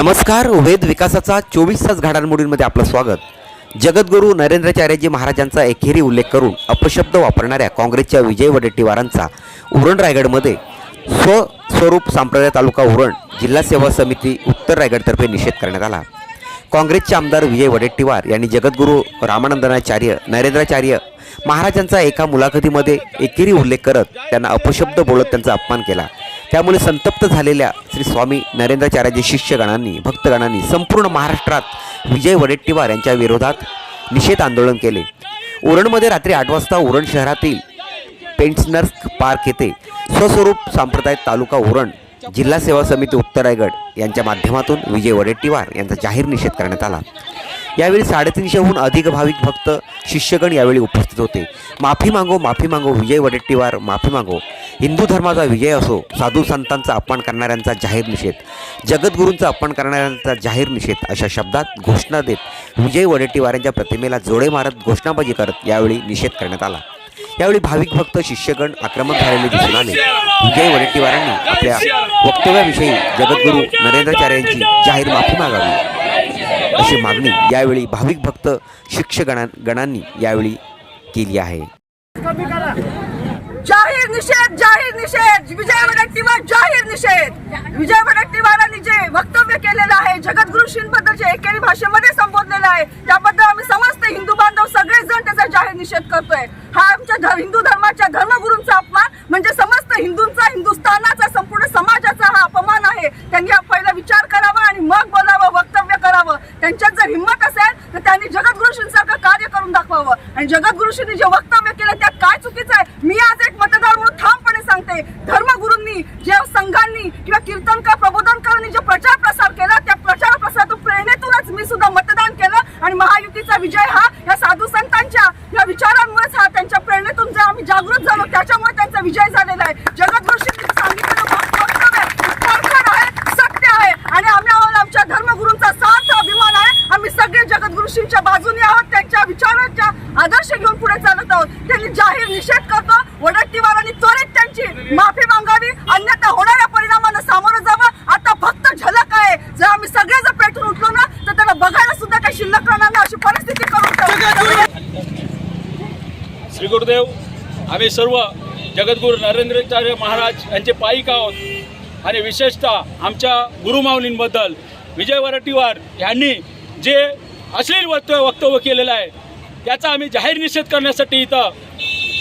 नमस्कार वेद विकासाचा चोवीस तास घडामोडींमध्ये आपलं स्वागत. जगद्गुरू नरेंद्राचार्यजी महाराजांचा एकेरी उल्लेख करून अपशब्द वापरणाऱ्या काँग्रेसच्या विजय वडेट्टीवारांचा उरण रायगडमध्ये स्वस्वरूप सांप्रदाय तालुका उरण जिल्हा सेवा समिती उत्तर रायगडतर्फे निषेध करण्यात आला. काँग्रेसचे आमदार विजय वडेट्टीवार यांनी जगद्गुरू रामानंदनाचार्य नरेंद्राचार्य महाराजांचा एका मुलाखतीमध्ये एकेरी उल्लेख करत त्यांना अपशब्द बोलत त्यांचा अपमान केला. त्यामुळे संतप्त झालेल्या श्री स्वामी नरेंद्राचार्याजी शिष्यगणांनी भक्तगणांनी संपूर्ण महाराष्ट्रात विजय वडेट्टीवार यांच्या विरोधात निषेध आंदोलन केले. उरणमध्ये रात्री आठ वाजता उरण शहरातील पेंट्सनर्स पार्क येथे स्वस्वरूप सांप्रदायिक तालुका उरण जिल्हा सेवा समिती उत्तर रायगड यांच्या माध्यमातून विजय वडेट्टीवार यांचा जाहीर निषेध करण्यात आला. यावेळी साडेतीनशेहून अधिक भाविक भक्त शिष्यगण यावेळी उपस्थित होते. माफी मागो माफी मागो विजय वडेट्टीवार माफी मागो. हिंदू धर्माचा विजय असो साधू संतांचा अपमान करणाऱ्यांचा जाहीर निषेध जगद्गुरूंचा अपमान करणाऱ्यांचा जाहीर निषेध अशा शब्दात घोषणा देत विजय वडेट्टीवार यांच्या प्रतिमेला जोडे मारत घोषणाबाजी करत यावेळी निषेध करण्यात आला. यावेळी भाविक भक्त शिष्यगण आक्रमक झालेले दिसून आले. विजय वडेट्टीवारांनी आपल्या वक्तव्याविषयी जगद्गुरू नरेंद्राचार्यांची जाहीर माफी मागावी अशी मागणी यावेळी भाविक भक्त शिक्षगणा गणांनी यावेळी केली आहे. जाहीर निषेध जाहीर निषेध. विजय वडेट्टीवार जाहीर निषेध. विजय वडेट्टीवारांनी जे वक्तव्य केलेलं आहे जगद्गुरु बद्दलचे एकेरी भाषेमध्ये संबोधलेलं आहे त्याबद्दल आम्ही समस्त हिंदू बांधव सगळेच जण त्याचा जाहीर निषेध करतोय. हा आमच्या हिंदू धर्माच्या धर्मगुरूंचा अपमान म्हणजे समस्त हिंदूंचा हिंदुस्थानाचा संपूर्ण समाजाचा हा अपमान आहे त्यांनी हा पहिला विचार करावा आणि मग बोलावं वक्तव्य करावं त्यांच्यात जर हिंमत असेल तर त्यांनी जगद्गुरुशींसारखं कार्य करून दाखवावं. आणि जगद्गुरुशींनी जे वक्तव्य केलं त्यात काय चुकीचं आहे? मी आज एक मतदार म्हणून ठामपणे सांगते. धर्मगुरूंनी जे संघांनी किंवा कीर्तनकार प्रबोधनकारांनी जे प्रचार प्रसार केला त्या प्रचार प्रसारातून प्रेरणेतूनच मी सुद्धा मतदान केलं. आणि महायुतीचा विजय हा या साधू संतांच्या या विचारांमुळेच हा त्यांच्या प्रेरणेतून जे आम्ही जागृत झालो त्याच्यामुळे त्यांचा विजय झालेला आहे. जगत सांगितलेलं वक्तव्य परखड आहे सत्य आहे आणि आम्ही आम्हाला आमच्या धर्मगुरूंचा साथ अभिमान आहे आम्ही सगळे जगद्गुरुशींच्या बाजूने आहोत त्यांच्या विचारांच्या आदर्श घेऊन पुढे चालत आहोत. त्यांनी जाहीर निषेध करतो वडट्टीवारांनी त्वरित त्यांची माफी मागावी. अन्यथा होणाऱ्या परिणामांना सामोरं जावं. आता फक्त झलक आहे. जर आम्ही सगळे जर पेटून उठलो ना तर त्याला बघायला सुद्धा काही शिल्लक राहणार नाही अशी परिस्थिती करून श्री गुरुदेव आम्ही सर्व जगद्गुरू नरेंद्राचार्य महाराज यांचे पायिक आहोत आणि विशेषतः आमच्या गुरुमाऊलींबद्दल विजय वरटीवार यांनी जे अश्लील वक्त वक्तव्य केलेलं आहे त्याचा आम्ही जाहीर निषेध करण्यासाठी इथं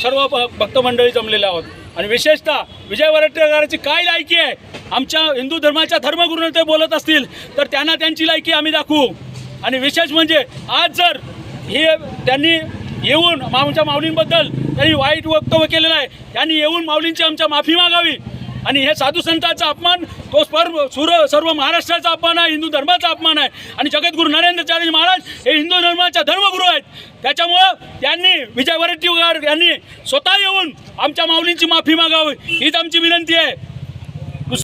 सर्व भ जमलेले आहोत. आणि विशेषतः विजय वरट्टीवाराची काय लायकी आहे? आमच्या हिंदू धर्माच्या धर्मगुरूंना ते बोलत असतील तर त्यांना त्यांची लायकी आम्ही दाखवू. आणि विशेष म्हणजे आज जर हे त्यांनी येऊन आमच्या माऊलींबद्दल त्यांनी वाईट वक्तव्य केलेलं आहे त्यांनी येऊन माऊलींची आमच्या माफी मागावी. आणि हे साधू संतांचा अपमान तो सर्व सुर सर्व महाराष्ट्राचा अपमान आहे हिंदू धर्माचा अपमान आहे. आणि जगद्गुरू नरेंद्रचार्य महाराज हे हिंदू धर्माच्या धर्मगुरू आहेत. त्याच्यामुळं त्यांनी विजय वरट्टीवार यांनी स्वतः येऊन आमच्या माऊलींची माफी मागावी. हीच आमची विनंती आहे.